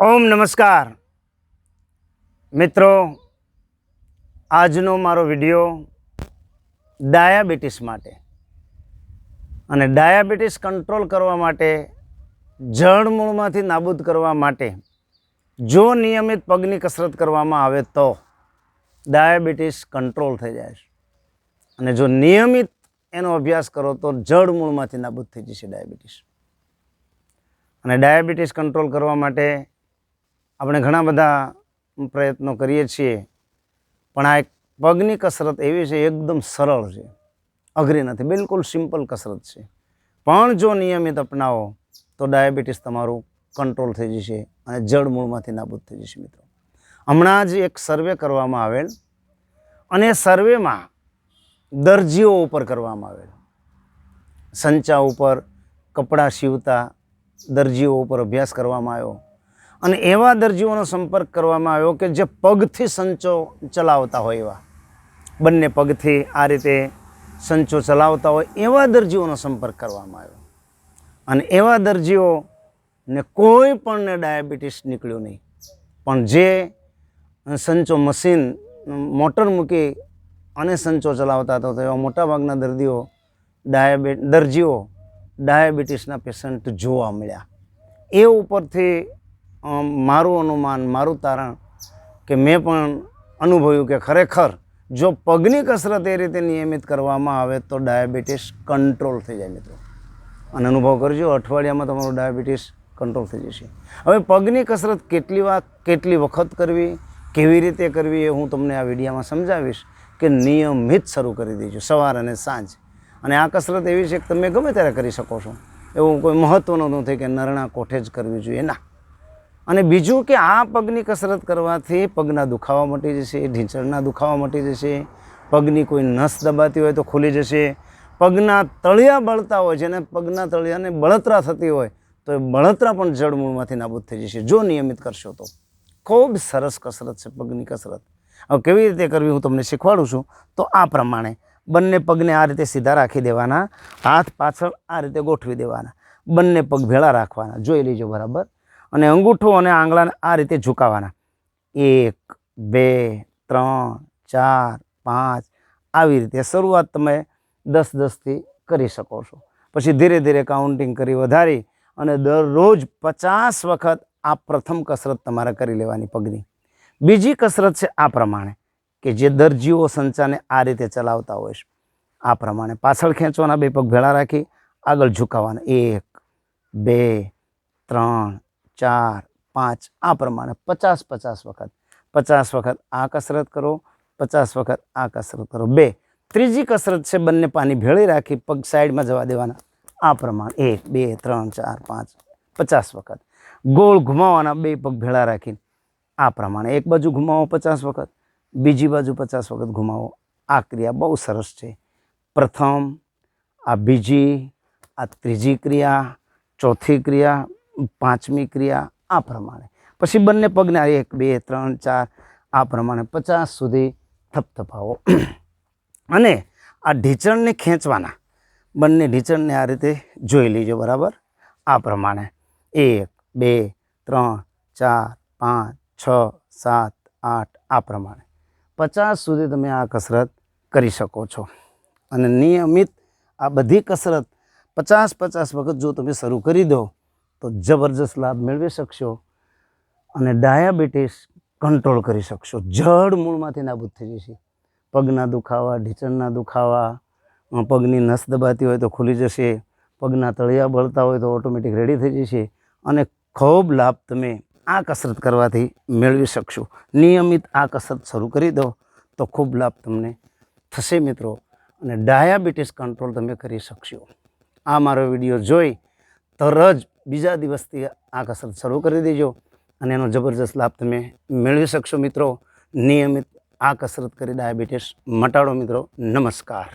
ઓમ નમસ્કાર. મિત્રો, આજનો મારો વિડિયો ડાયાબિટીસ માટે અને ડાયાબિટીસ કંટ્રોલ કરવા માટે જળમૂળમાંથી નાબૂદ કરવા માટે જો નિયમિત પગની કસરત કરવામાં આવે તો ડાયાબિટીસ કંટ્રોલ થઈ જાય છે. અને જો નિયમિત એનો અભ્યાસ કરો તો જળમૂળમાંથી નાબૂદ થઈ જશે ડાયાબિટીસ. અને ડાયાબિટીસ કંટ્રોલ કરવા માટે આપણે ઘણા બધા પ્રયત્નો કરીએ છીએ, પણ આ એક પગની કસરત એવી છે, એકદમ સરળ છે. અઘરી નથી, બિલકુલ સિમ્પલ કસરત છે. પણ જો નિયમિત અપનાવો, તો ડાયાબિટીસ તમારું કંટ્રોલ થઈ જશે અને જળમૂળમાંથી નાબૂદ થઈ જશે મિત્રો. હમણાં જ એક સર્વે કરવામાં આવેલ અને સર્વેમાં દરજીઓ ઉપર કરવામાં આવેલ. સંચા ઉપર, કપડાં સીવતા દરજીઓ ઉપર અભ્યાસ કરવામાં આવ્યો. અને એવા દરજીઓનો સંપર્ક કરવામાં આવ્યો કે જે પગથી સંચો ચલાવતા હોય એવા. બંને પગથી આ રીતે સંચો ચલાવતા હોય એવા દરજીઓનો સંપર્ક કરવામાં આવ્યો. અને એવા દરજીઓને કોઈ પણને ડાયાબિટીસ નીકળ્યું નહીં. પણ જે સંચો મશીન, મોટર મૂકી અને સંચો ચલાવતા હતા, તો એવા મોટાભાગના દર્દીઓ ડાયાબિટ દરજીઓ ડાયાબિટીસના પેશન્ટ જોવા મળ્યા. એ ઉપરથી મારું અનુમાન, મારું તારણ કે મેં પણ અનુભવ્યું કે ખરેખર જો પગની કસરત એ રીતે નિયમિત કરવામાં આવે તો ડાયાબિટીસ કંટ્રોલ થઈ જાય મિત્રો. અને અનુભવ કરજો, અઠવાડિયામાં તમારું ડાયાબિટીસ કંટ્રોલ થઈ જશે. હવે પગની કસરત કેટલી વાર કેટલી વખત કરવી, કેવી રીતે કરવી એ હું તમને આ વિડીયામાં સમજાવીશ કે નિયમિત શરૂ કરી દેજો, સવાર અને સાંજ. અને આ કસરત એવી છે કે તમે ગમે ત્યારે કરી શકો છો. એવું કોઈ મહત્ત્વનું નથી કે નરણા કોઠે જ કરવી જોઈએ. ના. અને બીજું કે આ પગની કસરત કરવાથી પગના દુખાવા મટી જશે, ઢીંચણના દુખાવા મટી જશે, પગની કોઈ નસ દબાતી હોય તો ખુલી જશે. પગના તળિયા બળતા હોય, જેને પગના તળિયાને બળતરા થતી હોય, તો એ બળતરા પણ જળમૂળમાંથી નાબૂદ થઈ જશે. જો નિયમિત કરશો તો. ખૂબ સરસ કસરત છે પગની કસરત. હવે કેવી રીતે કરવી હું તમને શીખવાડું છું? તો આ પ્રમાણે બંને પગને આ રીતે સીધા રાખી દેવાના, હાથ પાછળ આ રીતે ગોઠવી દેવાના, બંને પગ ભેળા રાખવાના. જોઈ લેજો બરાબર. અને અંગૂઠો અને આંગળાને આ રીતે ઝુકાવવાના એક, બે, ત્રણ, ચાર, પાંચ, આવી રીતે શરૂઆત તમે દસ દસથી કરી શકો છો. પછી ધીરે ધીરે કાઉન્ટિંગ કરી વધારી અને દરરોજ પચાસ વખત આ પ્રથમ કસરત તમારે કરી લેવાની પગની. બીજી કસરત છે આ પ્રમાણે કે જે દરજીઓ સંચાને આ રીતે ચલાવતા હોય છે. આ પ્રમાણે પાછળ ખેંચવાના, બે પગ ભેળા રાખી આગળ ઝુકાવવાના એક, બે, ત્રણ ચાર, પાંચ, આ પ્રમાણે પચાસ પચાસ વખત. પચાસ વખત આ કસરત કરો, પચાસ વખત આ કસરત કરો. બે, ત્રીજી કસરત છે બંને પાણી ભેળી રાખી પગ સાઈડમાં જવા દેવાના. આ પ્રમાણે એક, બે, ત્રણ, ચાર, પાંચ, પચાસ વખત. ગોળ ઘુમાવવાના બે પગ ભેળા રાખીને. આ પ્રમાણે એક બાજુ ઘુમાવો પચાસ વખત, બીજી બાજુ પચાસ વખત ઘુમાવો. આ ક્રિયા બહુ સરસ છે. પ્રથમ, આ બીજી, આ ત્રીજી ક્રિયા, ચોથી ક્રિયા પાંચમી ક્રિયા આ પ્રમાણે. પછી બંને પગને એક, બે, ત્રણ, ચાર, આ પ્રમાણે પચાસ સુધી થપથપાવો. અને આ ઢીચણને ખેંચવાના. બંને ઢીચણને આ રીતે જોઈ લેજો બરાબર. આ પ્રમાણે. એક, બે, ત્રણ, ચાર, પાંચ, છ, સાત, આઠ, આ પ્રમાણે. પચાસ સુધી તમે આ કસરત કરી શકો છો. અને નિયમિત આ બધી કસરત પચાસ પચાસ વખત જો તમે શરૂ કરી દો તો જબરજસ્ત લાભ મેળવી શકશો અને ડાયાબિટીસ કંટ્રોલ કરી શકશો. જડ મૂળમાંથી નાબૂદ થઈ જશે. પગના દુખાવા, ઢીચણના દુખાવા પગની નસ દબાતી હોય તો ખુલી જશે. પગના તળિયા બળતા હોય તો ઓટોમેટિક રેડી થઈ જશે અને ખૂબ લાભ તમે આ કસરત કરવાથી મેળવી શકશો. નિયમિત આ કસરત શરૂ કરી દો તો ખૂબ લાભ તમને થશે મિત્રો અને ડાયાબિટીસ કંટ્રોલ તમે કરી શકશો. આ મારો વીડિયો જોઈ તરત જ બીજા દિવસથી આ કસરત શરૂ કરી દેજો અને એનો જબરજસ્ત લાભ તમે મેળવી શકશો મિત્રો. નિયમિત આ કસરત કરી ડાયાબિટીસ મટાડો મિત્રો. નમસ્કાર.